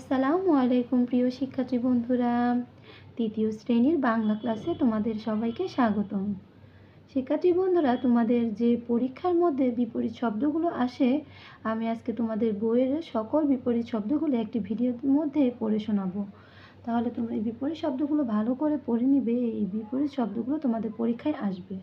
আসসালামু আলাইকুম প্রিয় শিক্ষার্থী বন্ধুরা। তৃতীয় শ্রেণির বাংলা ক্লাসে তোমাদের সবাইকে স্বাগতম। শিক্ষার্থী বন্ধুরা, তোমাদের যে পরীক্ষার মধ্যে বিপরীত শব্দগুলো আসে, আমি আজকে তোমাদের বইয়ের সকল বিপরীত শব্দগুলো একটি ভিডিওর মধ্যে পড়ে শোনাবো। তাহলে তোমরা এই বিপরীত শব্দগুলো ভালো করে পড়ে নিবে, এই বিপরীত শব্দগুলো তোমাদের পরীক্ষায় আসবে।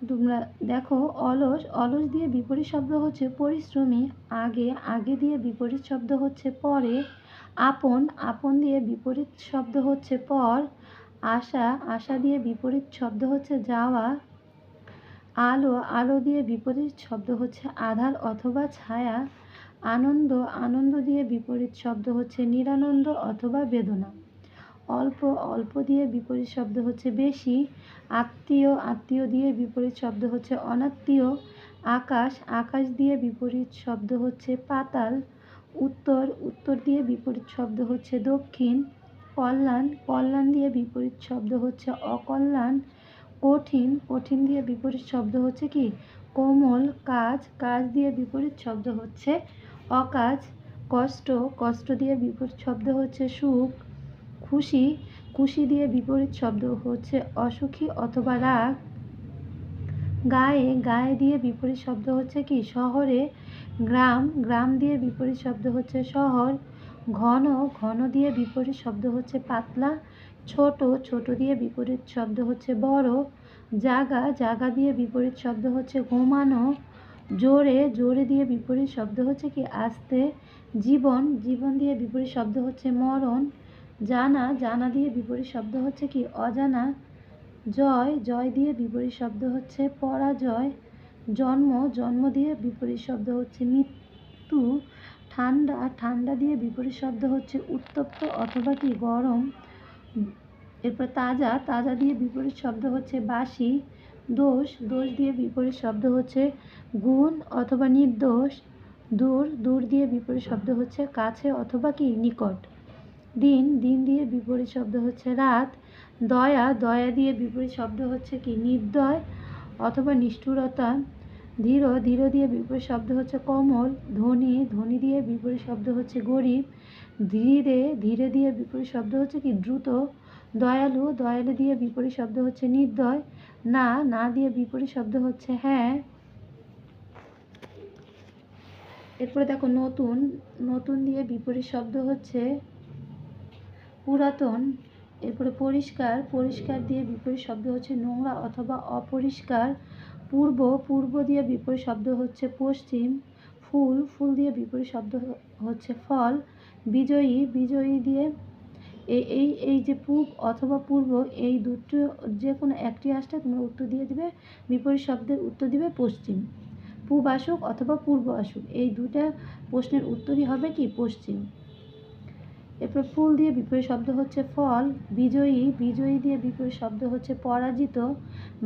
তোমরা দেখো, অলস অলস দিয়ে বিপরীত শব্দ হচ্ছে পরিশ্রমী, আগে আগে দিয়ে বিপরীত শব্দ হচ্ছে পরে, আপন আপন দিয়ে বিপরীত শব্দ হচ্ছে পর, আশা আশা দিয়ে বিপরীত শব্দ হচ্ছে যাওয়া, আলো আলো দিয়ে বিপরীত শব্দ হচ্ছে আধার অথবা ছায়া, আনন্দ আনন্দ দিয়ে বিপরীত শব্দ হচ্ছে নিরানন্দ অথবা বেদনা। অল্প অল্প দিয়ে বিপরীত শব্দ হচ্ছে বেশি, আত্মীয় আত্মীয় দিয়ে বিপরীত শব্দ হচ্ছে অনাত্মীয়, আকাশ আকাশ দিয়ে বিপরীত শব্দ হচ্ছে পাতাল, উত্তর উত্তর দিয়ে বিপরীত শব্দ হচ্ছে দক্ষিণ, কল্যাণ কল্যাণ দিয়ে বিপরীত শব্দ হচ্ছে অকল্যাণ, কঠিন কঠিন দিয়ে বিপরীত শব্দ হচ্ছে কি? কোমল, কাজ কাজ দিয়ে বিপরীত শব্দ হচ্ছে অকাজ, কষ্ট কষ্ট দিয়ে বিপরীত শব্দ হচ্ছে সুখ খুশি খুশি দিয়ে বিপরীত শব্দ হচ্ছে অসুখী অথবা রাগ। গায়ে গায়ে দিয়ে বিপরীত শব্দ হচ্ছে কি? শহরে, গ্রাম গ্রাম দিয়ে বিপরীত শব্দ হচ্ছে শহর। ঘন ঘন দিয়ে বিপরীত শব্দ হচ্ছে পাতলা। ছোট ছোট দিয়ে বিপরীত শব্দ হচ্ছে বড়। জাগা জাগা দিয়ে বিপরীত শব্দ হচ্ছে ঘুমানো। জোরে জোরে দিয়ে বিপরীত শব্দ হচ্ছে কি? আস্তে। জীবন জীবন দিয়ে বিপরীত শব্দ হচ্ছে মরণ। জানা জানা দিয়ে বিপরীত শব্দ হচ্ছে কি? অজানা, জয় জয় দিয়ে বিপরীত শব্দ হচ্ছে পরাজয়, জন্ম জন্ম দিয়ে বিপরীত শব্দ হচ্ছে মৃত্যু, ঠান্ডা ঠান্ডা দিয়ে বিপরীত শব্দ হচ্ছে উত্তপ্ত অথবা কি? গরম, এরপর তাজা তাজা দিয়ে বিপরীত শব্দ হচ্ছে বাসি, দোষ দোষ দিয়ে বিপরীত শব্দ হচ্ছে গুণ অথবা নির্দোষ, দূর দূর দিয়ে বিপরীত শব্দ হচ্ছে কাছে অথবা কি? নিকট। দিন দিন দিয়ে বিপরীত শব্দ হচ্ছে রাত। দয়া দয়া দিয়ে বিপরীত শব্দ হচ্ছে কি? নির্দয় অথবা নিষ্ঠুরতা। ধীর ধীর দিয়ে বিপরীত শব্দ হচ্ছে কমল। ধনী ধনী দিয়ে বিপরীত শব্দ হচ্ছে গরিব। ধীরে ধীরে দিয়ে বিপরীত শব্দ হচ্ছে কি? দ্রুত। দয়ালু দয়ালু দিয়ে বিপরীত শব্দ হচ্ছে নির্দয়। না না দিয়ে বিপরীত শব্দ হচ্ছে হ্যাঁ। এরপরে দেখো নতুন। নতুন দিয়ে বিপরীত শব্দ হচ্ছে পুরাতন, এরপরে পরিষ্কার পরিষ্কার দিয়ে বিপরীত শব্দ হচ্ছে নোংরা অথবা অপরিষ্কার। পূর্ব পূর্ব দিয়ে বিপরীত শব্দ হচ্ছে পশ্চিম। ফুল ফুল দিয়ে বিপরীত শব্দ হচ্ছে ফল। বিজয়ী বিজয়ী দিয়ে এই এই এই যে পূব অথবা পূর্ব, এই দুটো যে কোনো একটি আসলে তোমরা উত্তর দিয়ে দিবে, বিপরীত শব্দের উত্তর দিবে পশ্চিম। পূব আসুক অথবা পূর্ব আসুক, এই দুটা প্রশ্নের উত্তরই হবে কি পশ্চিম? এরপর ফুল দিয়ে বিপরীত শব্দ হচ্ছে ফল, বিজয়ী বিজয়ী দিয়ে বিপরীত শব্দ হচ্ছে পরাজিত,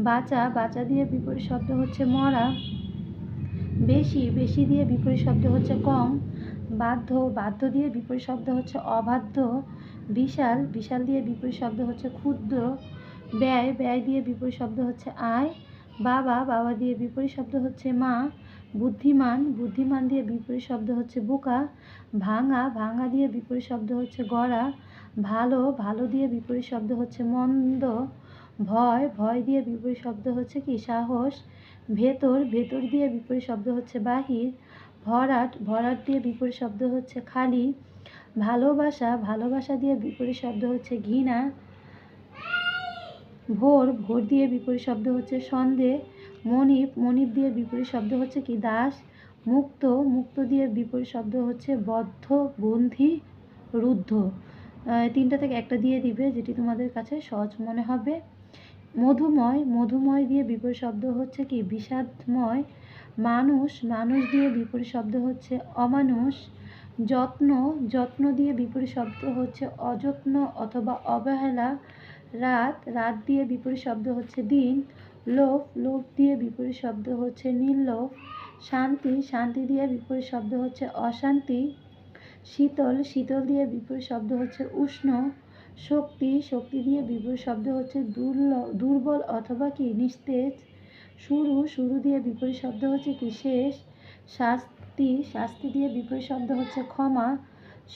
বাঁচা বাঁচা দিয়ে বিপরীত শব্দ হচ্ছে মরা, বেশি বেশি দিয়ে বিপরীত শব্দ হচ্ছে কম, বাধ্য বাধ্য দিয়ে বিপরীত শব্দ হচ্ছে অবাধ্য, বিশাল বিশাল দিয়ে বিপরীত শব্দ হচ্ছে ক্ষুদ্র, ব্যয় ব্যয় দিয়ে বিপরীত শব্দ হচ্ছে আয়, বাবা বাবা দিয়ে বিপরীত শব্দ হচ্ছে মা বুদ্ধিমান বুদ্ধিমান দিয়ে বিপরীত শব্দ হচ্ছে বোকা, ভাঙা ভাঙা দিয়ে বিপরীত শব্দ হচ্ছে গড়া, ভালো ভালো দিয়ে বিপরীত শব্দ হচ্ছে মন্দ, ভয় ভয় দিয়ে বিপরীত শব্দ হচ্ছে কি? সাহস, ভেতর ভেতর দিয়ে বিপরীত শব্দ হচ্ছে বাহির, ভরাট ভরাট দিয়ে বিপরীত শব্দ হচ্ছে খালি, ভালোবাসা ভালোবাসা দিয়ে বিপরীত শব্দ হচ্ছে ঘৃণা ভোর ভোর দিয়ে বিপরীত শব্দ হচ্ছে সন্দেহ মনিপ মনিপ দিয়ে বিপরীত শব্দ হচ্ছে কি দাস, মুক্ত মুক্ত দিয়ে বিপরীত শব্দ হচ্ছে বদ্ধ, বন্ধি, রুদ্ধ। তিনটা থেকে একটা দিয়ে দিবে, যেটি তোমাদের কাছে সহজ মনে হবে। মধুময় মধুময় দিয়ে বিপরীত শব্দ হচ্ছে কি বিষাদময়। মানুষ মানুষ দিয়ে বিপরীত শব্দ হচ্ছে অমানুষ। যত্ন যত্ন দিয়ে বিপরীত শব্দ হচ্ছে অযত্ন অথবা অবহেলা। রাত রাত দিয়ে বিপরীত শব্দ হচ্ছে দিন, লোভ লোভ দিয়ে বিপরীত শব্দ হচ্ছে নির্লোভ, শান্তি শান্তি দিয়ে বিপরীত শব্দ হচ্ছে অশান্তি, শীতল শীতল দিয়ে বিপরীত শব্দ হচ্ছে উষ্ণ, শক্তি শক্তি দিয়ে বিপরীত শব্দ হচ্ছে দুর্বল অথবা কি নিস্তেজ, শুরু শুরু দিয়ে বিপরীত শব্দ হচ্ছে কি শেষ, শাস্তি শাস্তি দিয়ে বিপরীত শব্দ হচ্ছে ক্ষমা,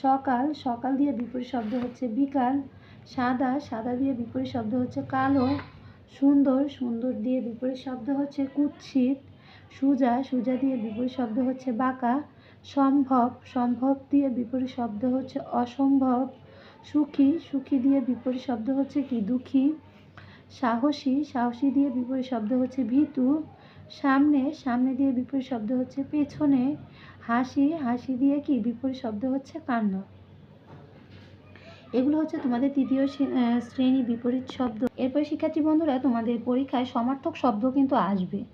সকাল সকাল দিয়ে বিপরীত শব্দ হচ্ছে বিকাল সাদা সাদা দিয়ে বিপরীত শব্দ হচ্ছে কালো, সুন্দর সুন্দর দিয়ে বিপরীত শব্দ হচ্ছে কুৎসিত, সুজা সুজা দিয়ে বিপরীত শব্দ হচ্ছে বাঁকা, সম্ভব সম্ভব দিয়ে বিপরীত শব্দ হচ্ছে অসম্ভব, সুখী সুখী দিয়ে বিপরীত শব্দ হচ্ছে কি? দুঃখী, সাহসী সাহসী দিয়ে বিপরীত শব্দ হচ্ছে ভীতু, সামনে সামনে দিয়ে বিপরীত শব্দ হচ্ছে পেছনে, হাসি হাসি দিয়ে কি? বিপরীত শব্দ হচ্ছে কান্না। এগুলো হচ্ছে তোমাদের তৃতীয় শ্রেণি বিপরীত শব্দ। এরপর শিক্ষার্থী বন্ধুরা, তোমাদের পরীক্ষায় সমার্থক শব্দ কিন্তু আসবে।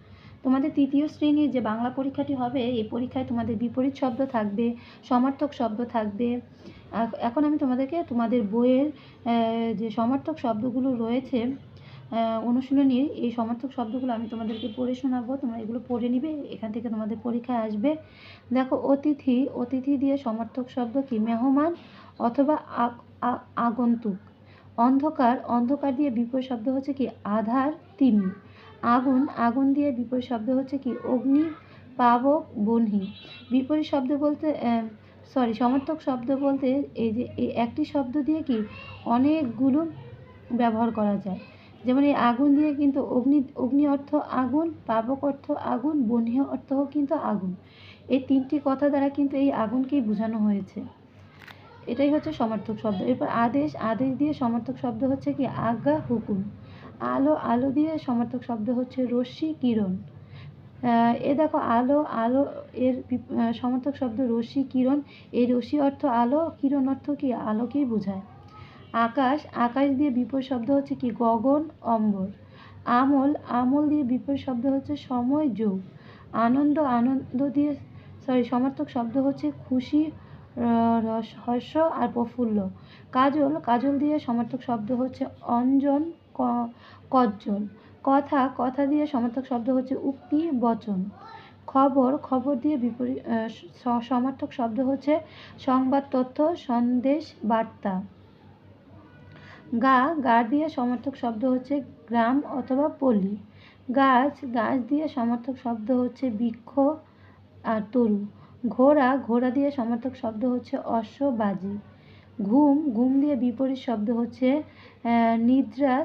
তোমাদের তৃতীয় শ্রেণির যে বাংলা পরীক্ষাটি হবে, এই পরীক্ষায় তোমাদের বিপরীত শব্দ থাকবে, সমার্থক শব্দ থাকবে। এখ- এখন আমি তোমাদেরকে তোমাদের বইয়ের যে সমার্থক শব্দগুলো রয়েছে অনুশীলনীর এই সমার্থক শব্দগুলো আমি তোমাদেরকে পড়ে শোনাবো। তোমরা এগুলো পড়ে নিবে, এখান থেকে তোমাদের পরীক্ষায় আসবে। দেখো, অতিথি অতিথি দিয়ে সমার্থক শব্দ কি? মেহমান অথবা আগন্তুক। অন্ধকার অন্ধকার দিয়ে বিপরীত শব্দ হচ্ছে কি? আধার তিমি আগুন আগুন দিয়ে বিপরীত শব্দ হচ্ছে কি? অগ্নি, পাবক বহ্নি বিপরীত শব্দ বলতে সরি সমার্থক শব্দ বলতে এই যে, এই একটি শব্দ দিয়ে কি অনেকগুলো ব্যবহার করা যায়। যেমন এই আগুন দিয়ে কিন্তু অগ্নি অগ্নি অর্থ আগুন, পাবক অর্থ আগুন বহ্নি অর্থ কিন্তু আগুন। এই তিনটি কথা দ্বারা কিন্তু এই আগুনকেই বোঝানো হয়েছে। এটাই হচ্ছে সমার্থক শব্দ। এরপর আদেশ আদেশ দিয়ে সমার্থক শব্দ হচ্ছে কি? আজ্ঞা হুকুম। আলো আলো দিয়ে সমার্থক শব্দ হচ্ছে রশ্মি কিরণ। এ দেখো আলো আলো এর সমার্থক শব্দ রশ্মি কিরণ। এই রশ্মি অর্থ আলো, কিরণ অর্থ কি? আলোকেই বোঝায়। আকাশ আকাশ দিয়ে বিপরীত শব্দ হচ্ছে কি? গগন, অম্বর। আমল আমল দিয়ে বিপরীত শব্দ হচ্ছে সময়, যোগ। আনন্দ আনন্দ দিয়ে সরি সমার্থক শব্দ হচ্ছে খুশি রস- হর্ষ আর প্রফুল্ল। কাজল কাজল দিয়ে সমার্থক শব্দ হচ্ছে অঞ্জন ক- কজ্জল। কথা কথা দিয়ে সমার্থক শব্দ হচ্ছে উক্তি, বচন। খবর খবর দিয়ে বিপরীত সমার্থক শব্দ হচ্ছে সংবাদ, তথ্য, সন্দেশ, বার্তা। গা গা দিয়ে সমার্থক শব্দ হচ্ছে গ্রাম অথবা পল্লী। গাছ গাছ দিয়ে সমার্থক শব্দ হচ্ছে বৃক্ষ আর তরু। ঘোড়া ঘোড়া দিয়ে সমার্থক শব্দ হচ্ছে অশ্ব বাজি ঘুম ঘুম দিয়ে বিপরীত শব্দ হচ্ছে নিদ্রা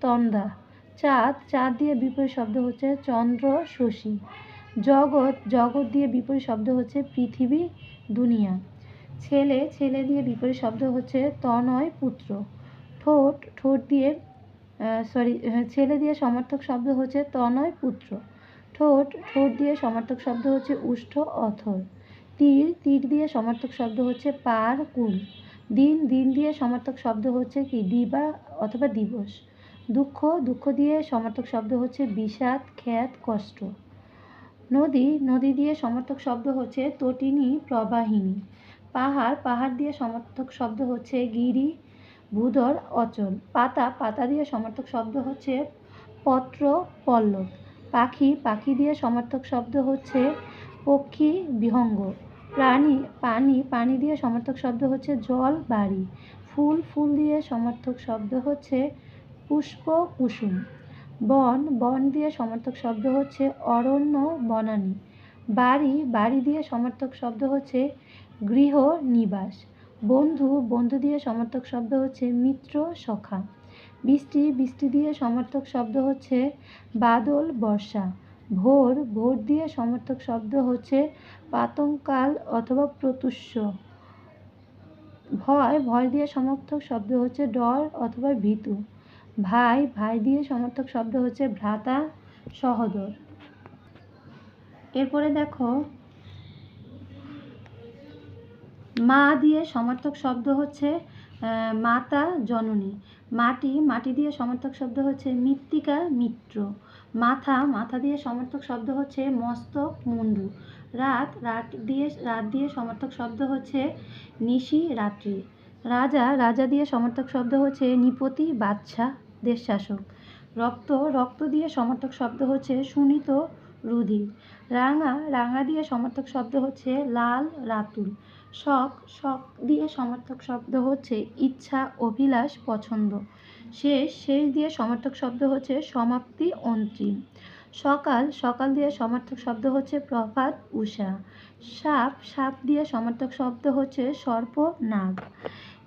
তন্দা চাঁদ চাঁদ দিয়ে বিপরীত শব্দ হচ্ছে চন্দ্র, শশী। জগৎ জগৎ দিয়ে বিপরীত শব্দ হচ্ছে পৃথিবী, দুনিয়া। ছেলে ছেলে দিয়ে বিপরীত শব্দ হচ্ছে তনয়, পুত্র। ঠোঁট ঠোঁট দিয়ে সরি ছেলে দিয়ে সমার্থক শব্দ হচ্ছে তনয়, পুত্র। ঠোঁট ঠোঁট দিয়ে সমার্থক শব্দ হচ্ছে উষ্ঠ, অথর। তীর তীর দিয়ে সমার্থক শব্দ হচ্ছে পার, কুল। দিন দিন দিয়ে সমার্থক শব্দ হচ্ছে কি? দিবা অথবা দিবস। দুঃখ দুঃখ দিয়ে সমার্থক শব্দ হচ্ছে বিষাদ, খ্যাত, কষ্ট। নদী নদী দিয়ে সমার্থক শব্দ হচ্ছে তটিনী, প্রবাহিনী। পাহাড় পাহাড় দিয়ে সমার্থক শব্দ হচ্ছে গিরি, ভূধর, অচল। পাতা পাতা দিয়ে সমার্থক শব্দ হচ্ছে পত্র, পল্লব। পাখি পাখি দিয়ে সমার্থক শব্দ হচ্ছে পক্ষী বিহঙ্গ। প্রাণী, পানি পানি দিয়ে সমার্থক শব্দ হচ্ছে জল, বাড়ি। ফুল ফুল দিয়ে সমার্থক শব্দ হচ্ছে পুষ্প, কুসুম। বন বন দিয়ে সমার্থক শব্দ হচ্ছে অরণ্য, বনানী। বাড়ি বাড়ি দিয়ে সমার্থক শব্দ হচ্ছে গৃহ, নিবাস। বন্ধু বন্ধু দিয়ে সমার্থক শব্দ হচ্ছে মিত্র, সখা। বৃষ্টি বৃষ্টি দিয়ে সমার্থক শব্দ হচ্ছে বাদল, বর্ষা। ভোর ভোর দিয়ে সমার্থক শব্দ হচ্ছে পাতঙ্কাল অথবা প্রতুষ্য ভয় ভয় দিয়ে সমার্থক শব্দ হচ্ছে ডর অথবা ভীতু। ভাই ভাই দিয়ে সমার্থক শব্দ হচ্ছে ভ্রাতা, সহোদর। এরপরে দেখো, মা দিয়ে সমার্থক শব্দ হচ্ছে মাতা জননী। মাটি মাটি দিয়ে সমার্থক শব্দ হচ্ছে মৃত্তিকা মিত্র। মাথা মাথা দিয়ে সমার্থক শব্দ হচ্ছে মস্তক মুন্ডু। রাত রাত দিয়ে রাত দিয়ে সমার্থক শব্দ হচ্ছে নিশি রাত্রি। রাজা রাজা দিয়ে সমার্থক শব্দ হচ্ছে নিপতি বাদশাহ দেশ শাসক রক্ত রক্ত দিয়ে সমার্থক শব্দ হচ্ছে সুনীত রুধির। রাঙা রাঙা দিয়ে সমার্থক শব্দ হচ্ছে লাল রাতুল। শখ শখ দিয়ে সমার্থক শব্দ হচ্ছে ইচ্ছা, অভিলাষ, পছন্দ। শেষ শেষ দিয়ে সমার্থক শব্দ হচ্ছে সমাপ্তি অন্তিম সকাল সকাল দিয়ে সমার্থক শব্দ হচ্ছে প্রভাত, উষা। সাপ সাপ দিয়ে সমার্থক শব্দ হচ্ছে সর্প, নাগ।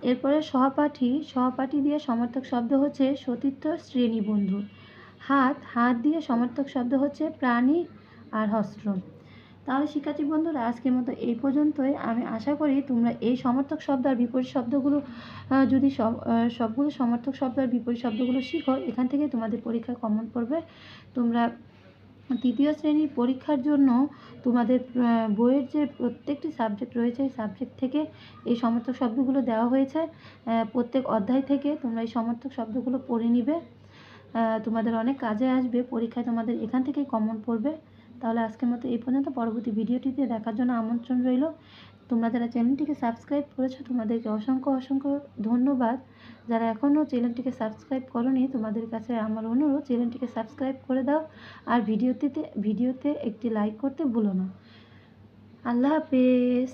এরপরে সহপাঠী সহপাঠী দিয়ে সমার্থক শব্দ হচ্ছে সতীর্থ শ্রেণি বন্ধু হাত হাত দিয়ে সমার্থক শব্দ হচ্ছে প্রাণী আর হস্ত্র। তাহলে শিক্ষার্থী বন্ধুরা, আজকের মতো এই পর্যন্তই। আমি আশা করি তোমরা এই সমর্থক শব্দ আর বিপরীত শব্দগুলো যদি সব সবগুলো সমর্থক শব্দ আর বিপরীত শব্দগুলো শিখো, এখান থেকে তোমাদের পরীক্ষায় কমন পড়বে। তোমরা তৃতীয় শ্রেণির পরীক্ষার জন্য তোমাদের বইয়ের যে প্রত্যেকটি সাবজেক্ট রয়েছে, এই সাবজেক্ট থেকে এই সমর্থক শব্দগুলো দেওয়া হয়েছে। প্রত্যেক অধ্যায় থেকে তোমরা এই সমর্থক শব্দগুলো পড়ে নিবে। তোমাদের অনেক কাজে আসবে, পরীক্ষায় তোমাদের এখান থেকেই কমন পড়বে। তাহলে আজকের মতো এই পর্যন্ত। পরবর্তী ভিডিওটিতে দেখার জন্য আমন্ত্রণ রইল। তোমরা যারা চ্যানেলটিকে সাবস্ক্রাইব করেছ, তোমাদেরকে অসংখ্য অসংখ্য ধন্যবাদ। যারা এখনও চ্যানেলটিকে সাবস্ক্রাইব করনি, তোমাদের কাছে আমার অনুরোধ, চ্যানেলটিকে সাবস্ক্রাইব করে দাও। আর ভিডিওতে ভিডিওতে একটি লাইক করতে ভুলো না। আল্লাহ হাফেজ।